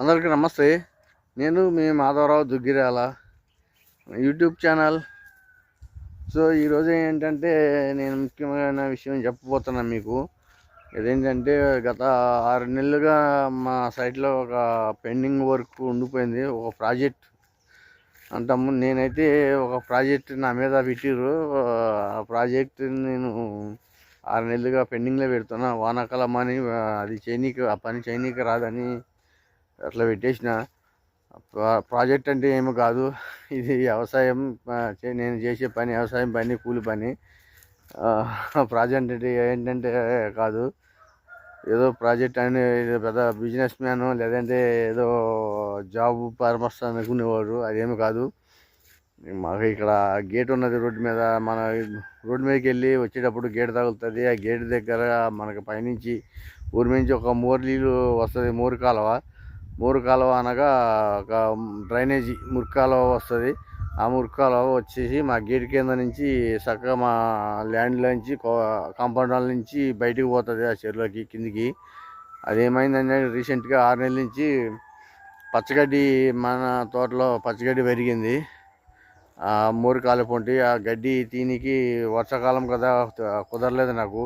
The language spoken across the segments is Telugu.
అందరికీ నమస్తే. నేను మీ Madhavarao Duggirala. YouTube channel. So ఈరోజు ఏంటంటే నేను ముఖ్యమైన విషయం చెప్పబోతున్నాను మీకు. ఇదేంటంటే గత ఆరు నెలలుగా మా సైట్లో ఒక పెండింగ్ వర్క్ ఉండిపోయింది. ఒక ప్రాజెక్ట్. అంటాము నేనైతే ఒక ప్రాజెక్ట్ నా మీద పెట్టిర్రు. ఆ ప్రాజెక్ట్ నేను ఆరు నెలలుగా పెండింగ్లో పెడుతున్నా. వానాకాలం అని అది చేయనీకి ఆ పని చేయనీకి రాదని అట్లా పెట్టేసిన. ప్రాజెక్ట్ అంటే ఏమి కాదు. ఇది వ్యవసాయం చే- నేను చేసే పని వ్యవసాయం పని కూలి పని. ప్రాజెక్ట్ అంటే ఏంటంటే కాదు. ఏదో ప్రాజెక్ట్ అని పెద్ద బిజినెస్ మ్యాన్ లేదంటే ఏదో జాబ్ పర్పస్ అనుకునేవాడు అదేమి కాదు. మాకు ఇక్కడ గేట్ ఉన్నది రోడ్డు మీద. మన రోడ్డు మీదకి వెళ్ళి వచ్చేటప్పుడు గేట్ తగులుతుంది. ఆ గేట్ దగ్గర మనకు పైనుంచి ఊరి నుంచి ఒక మోర్ నీళ్ళు వస్తుంది మోరు కాలువ. బోరు కాలువ అనగా ఒక డ్రైనేజీ మురికి కాలువ వస్తుంది. ఆ మురికి కాలువ వచ్చేసి మా గేట్ కింద నుంచి చక్కగా మా ల్యాండ్లో నుంచి కాంపౌండ్ వాళ్ళ నుంచి బయటికి పోతుంది ఆ చెరువులోకి కిందికి. అదేమైందంటే రీసెంట్గా ఆరు నెలల నుంచి పచ్చగడ్డి మన తోటలో పచ్చగడ్డి పెరిగింది. ఆ మోరు కాలిపోంటి ఆ గడ్డి తీనికి వర్షాకాలం కదా కుదరలేదు నాకు.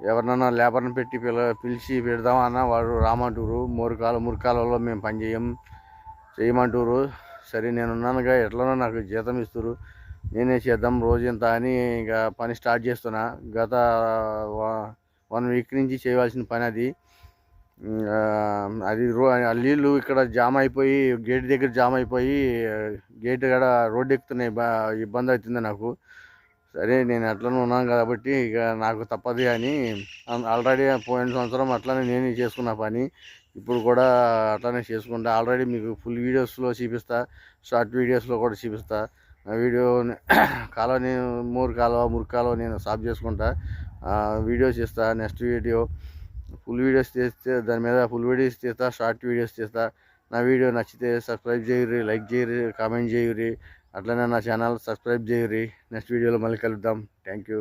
ఎవరినన్నా లేబర్ని పెట్టి పిల పిలిచి పెడదామన్నా వాడు రామంటారు. మోరు కాలు మురికాలలో మేము పని చేయమంటూరు చేయమంటారు. సరే నేనున్నానుగా ఎట్లనో నాకు జీతం ఇస్తారు నేనే చేద్దాం రోజు ఇంత అని ఇంకా పని స్టార్ట్ చేస్తున్నా. గత వన్ వీక్ నుంచి చేయవలసిన పని అది. అది రో నీళ్ళు ఇక్కడ జామ్ అయిపోయి గేట్ దగ్గర జామ్ అయిపోయి గేట్ కాడ రోడ్డు ఎక్కుతున్నాయి ఇబ్బంది అవుతుంది నాకు. సరే నేను అట్లనే ఉన్నాను కాబట్టి ఇక నాకు తప్పది అని ఆల్రెడీ పోయిన సంవత్సరం అట్లనే నేను చేసుకున్న పని. ఇప్పుడు కూడా అట్లనే చేసుకుంటా. ఆల్రెడీ మీకు ఫుల్ వీడియోస్లో చూపిస్తా. షార్ట్ వీడియోస్లో కూడా చూపిస్తా. వీడియో కాలువ నేను మూరు కాలువ మురు కాలువ నేను సాఫ్ చేసుకుంటా. వీడియోస్ చేస్తా నెక్స్ట్ వీడియో. ఫుల్ వీడియోస్ చేస్తే దాని మీద ఫుల్ వీడియోస్ చేస్తా షార్ట్ వీడియోస్ చేస్తా. నా వీడియో నచ్చితే సబ్స్క్రైబ్ చేయరు లైక్ చేయరు కామెంట్ చేయరు అట్లనే నా ఛానల్ సబ్స్క్రైబ్ చేయరి నెక్స్ట్ వీడియోలో మళ్ళీ కలుద్దాం. Thank you.